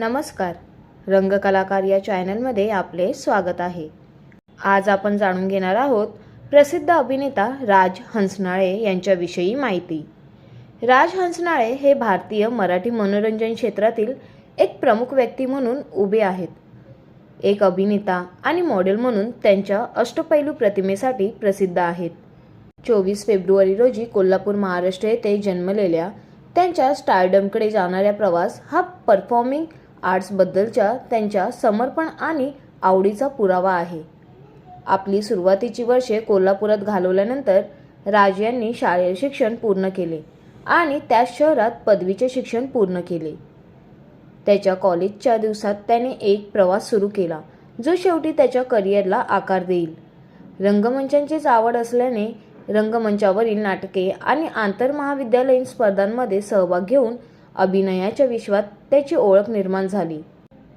नमस्कार. रंगकलाकार या चॅनलमध्ये आपले स्वागत आहे. आज आपण जाणून घेणार आहोत प्रसिद्ध अभिनेता राज हंसनाळे यांच्याविषयी माहिती. राज हंसनाळे हे भारतीय मराठी मनोरंजन क्षेत्रातील एक प्रमुख व्यक्ती म्हणून उभे आहेत. एक अभिनेता आणि मॉडेल म्हणून त्यांच्या अष्टपैलू प्रतिमेसाठी प्रसिद्ध आहेत. चोवीस फेब्रुवारी रोजी कोल्हापूर महाराष्ट्र येथे जन्मलेल्या त्यांच्या स्टारडमकडे जाणाऱ्या प्रवास हा परफॉर्मिंग आर्ट्सबद्दलच्या त्यांच्या समर्पण आणि आवडीचा पुरावा आहे. आपली सुरुवातीची वर्षे कोल्हापुरात घालवल्यानंतर राज यांनी शालेय शिक्षण पूर्ण केले आणि त्याच शहरात पदवीचे शिक्षण पूर्ण केले. त्याच्या कॉलेजच्या दिवसात त्याने एक प्रवास सुरू केला जो शेवटी त्याच्या करिअरला आकार देईल. रंगमंचांचीच आवड असल्याने रंगमंचावरील नाटके आणि आंतरमहाविद्यालयीन स्पर्धांमध्ये सहभाग घेऊन अभिनयाच्या विश्वात त्याची ओळख निर्माण झाली.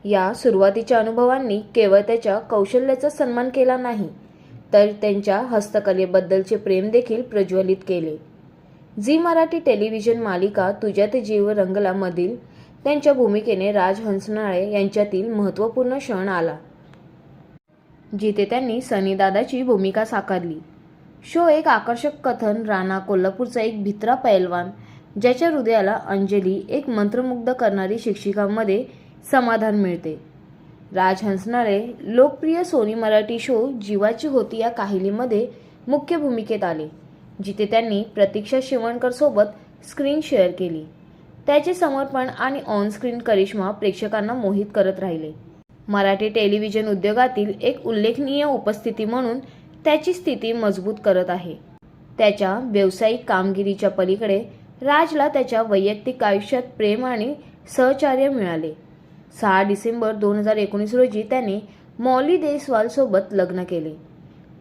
या सुरुवातीच्या अनुभवांनी केवळ त्याच्या कौशल्याचा सन्मान केला नाही तर त्यांच्या हस्तकलेबद्दलचे प्रेम देखील प्रज्वलित केले. झी मराठी टेलिव्हिजन मालिका तुझ्यात जीव रंगला मधील त्यांच्या भूमिकेने राज हंसनाळे यांच्यातील महत्त्वपूर्ण क्षण आला. जिथे त्यांनी सनी दादाची भूमिका साकारली. शो एक आकर्षक कथन राणा कोल्हापूरचा एक भित्रा पैलवान ज्याच्या हृदयाला अंजली एक मंत्रमुग्ध करणारी शिक्षिकांमध्ये समाधान मिळते. राज हंसनाळे लोकप्रिय सोनी मराठी शो जीवाची होती या काहिलीमध्ये मुख्य भूमिकेत आले जिथे त्यांनी प्रतीक्षा शिवणकरसोबत स्क्रीन शेअर केली. त्याचे समर्पण आणि ऑन स्क्रीन करिश्मा प्रेक्षकांना मोहित करत राहिले. मराठी टेलिव्हिजन उद्योगातील एक उल्लेखनीय उपस्थिती म्हणून त्याची स्थिती मजबूत करत आहे. त्याच्या व्यावसायिक कामगिरीच्या पलीकडे राजला त्याच्या वैयक्तिक आयुष्यात प्रेम आणि सहकार्य मिळाले. सहा डिसेंबर दोन हजार एकोणीस रोजी त्याने मौली देसवालसोबत लग्न केले.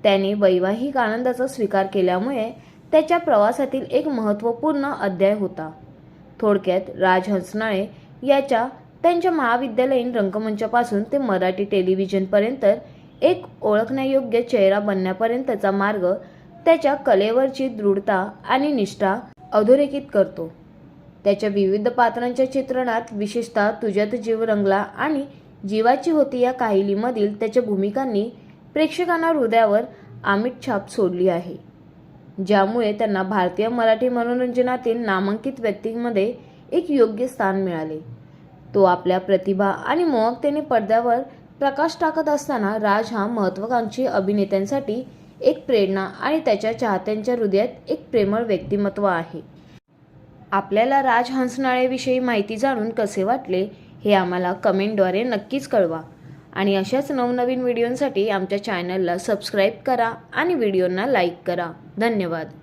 त्याने वैवाहिक आनंदाचा स्वीकार केल्यामुळे त्याच्या प्रवासातील एक महत्त्वपूर्ण अध्याय होता. थोडक्यात राज हंसनाळे याच्या त्यांच्या महाविद्यालयीन रंगमंचापासून ते मराठी टेलिव्हिजनपर्यंत एक ओळखण्यायोग्य चेहरा बनण्यापर्यंतचा मार्ग त्याच्या कलेवरची दृढता आणि निष्ठा अधोरेखित करतो. त्याच्या विविध पात्रांच्या चित्रणात विशेषतः तुझ्यात जीव रंगला आणि जीवाची होती या काहिलीमधील त्याच्या भूमिकांनी प्रेक्षकांना हृदयावर आमिट छाप सोडली आहे. ज्यामुळे त्यांना भारतीय मराठी मनोरंजनातील नामांकित व्यक्तींमध्ये एक योग्य स्थान मिळाले. तो आपल्या प्रतिभा आणि मोहकतेने पडद्यावर प्रकाश टाकत असताना राज हा महत्त्वाकांक्षी अभिनेत्यांसाठी एक प्रेरणा आणि त्याच्या चाहत्यांच्या हृदयात एक प्रेमळ व्यक्तिमत्व आहे. आपल्याला राज हंसनाळेविषयी माहिती जाणून कसे वाटले हे आम्हाला कमेंटद्वारे नक्कीच कळवा. आणि अशाच नवनवीन व्हिडिओंसाठी आमच्या चॅनलला सबस्क्राईब करा आणि व्हिडिओंना लाईक करा. धन्यवाद.